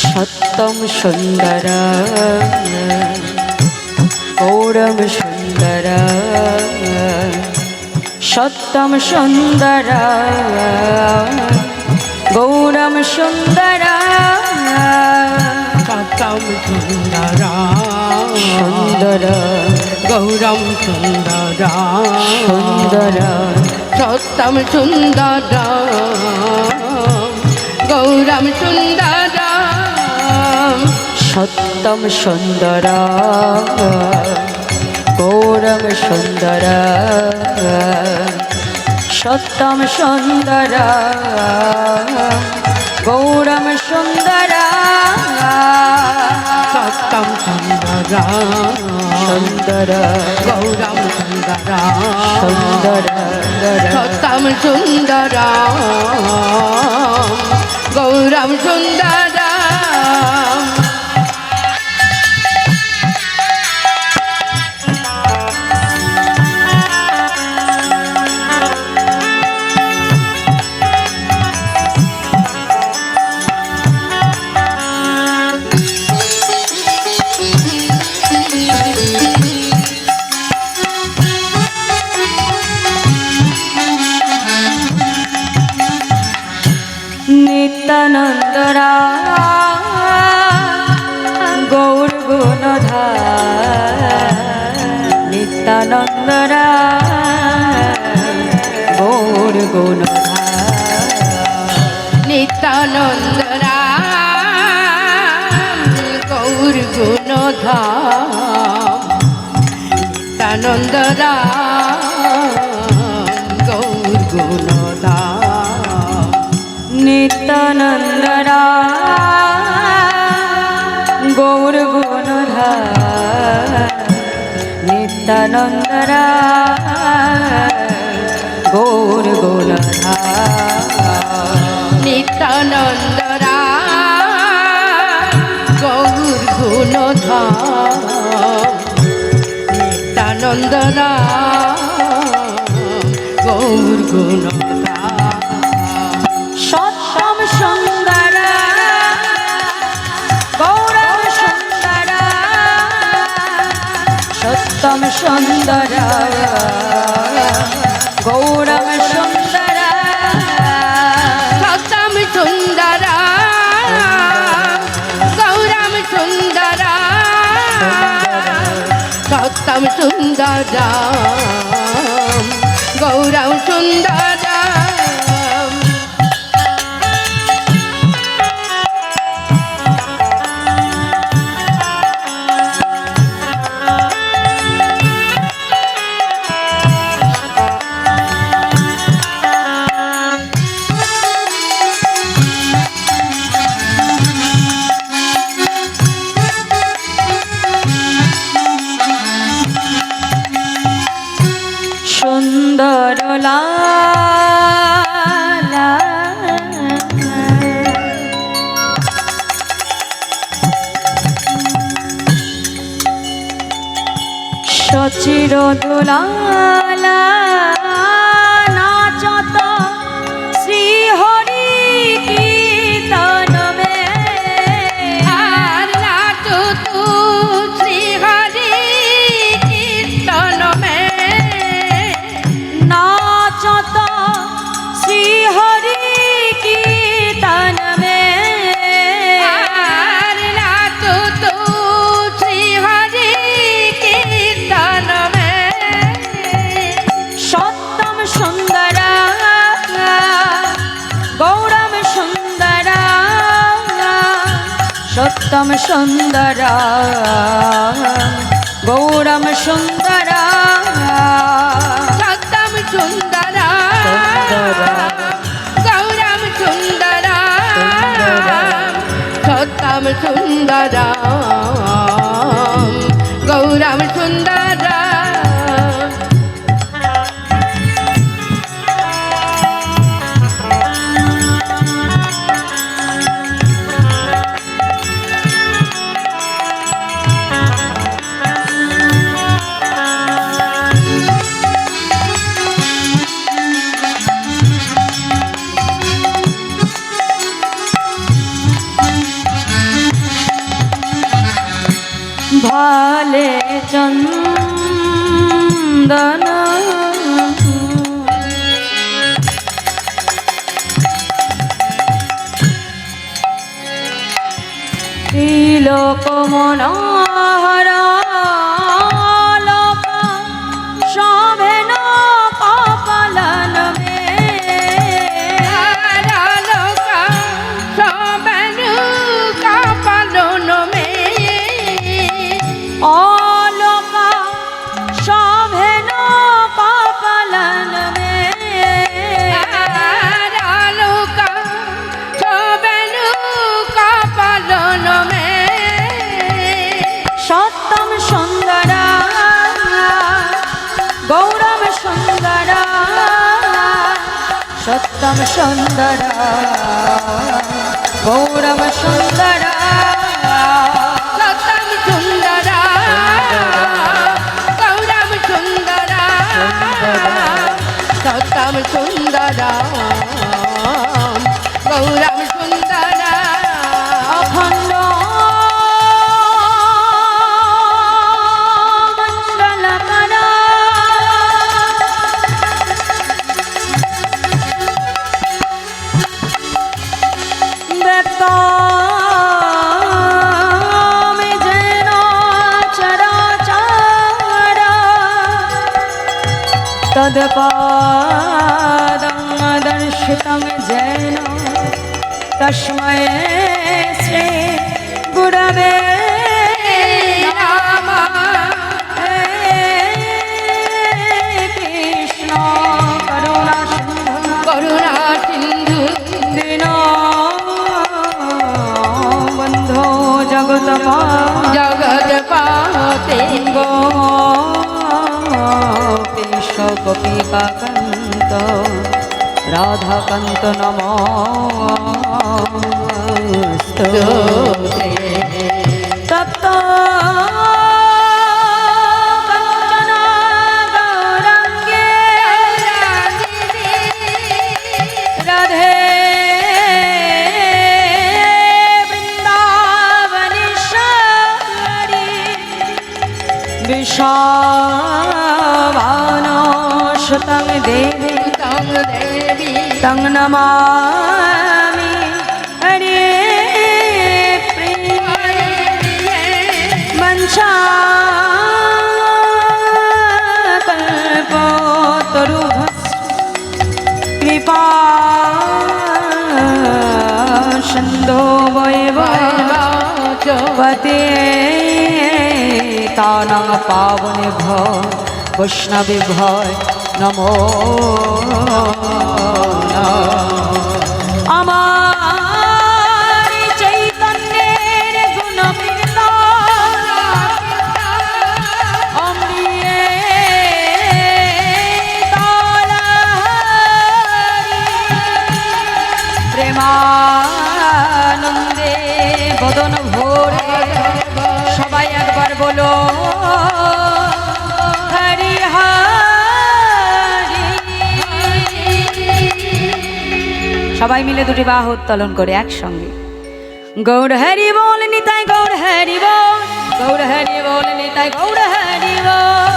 সত্যম সুন্দর গৌরম সুন্দর সত্যম সুন্দর গৌরম সুন্দর। সতম সুন্দর সুন্দর গৌরম সুন্দর সুন্দর সত্যম সুন্দর, গৌরম সুন্দর, সত্যম সুন্দর, গৌরম সুন্দর, সত্যম সুন্দর। সুন্দর। সুন্দর। গৌরম সুন্দর সুন্দর সুন্দর গৌরম নিত্যানন্দরা গৌর গুণধার নিত্যানন্দ রাম গৌর গুণধাম নিত্যানন্দ গৌর গুণধাম নিত্যানন্দরা নিত্যানন্দরা গৌর গোলধা। নিত্যানন্দরা গৌর গুণধা। নিত্যানন্দরা গৌর গুণধাম সুন্দর গৌরব সুন্দর সতম সুন্দর গৌরম সুন্দর সতম সুন্দর গৌরম সুন্দর সুন্দর সচির দোলালা সত্যম সুন্দর গৌরম সুন্দর সত্যম সুন্দর সুন্দর। গৌরম সুন্দর সত্যম সুন্দর গৌরম তিলক সত্যম সুন্দরা। গৌরম সুন্দরা। সত্যম সুন্দরা। গৌরম সুন্দরা। তদপাদং দর্শিतं যেন তস্मै শ্রী গুরবে গোপীশ গোপিকাকান্ত রাধাকান্ত নমস্ত তপ্ত কাঞ্চন বিশাবানসুতং দেবী দেবী তং নমামি। হরে প্রিয় মঞ্চা কল্পতরুভস কৃপা সন্দো বৈব। পতে তানং পাবনেভ্য বৈষ্ণবেভ্য নমো আমার চৈতন্যের গুণ অমৃয়ে প্রেমানন্দে বদন ভোরে সবাই মিলে দুটি বাহ উত্তোলন করে একসঙ্গে। গৌর হরি বল নিতাই গৌর হরি বল গৌর হরি বল নিতাই গৌর হরি বল।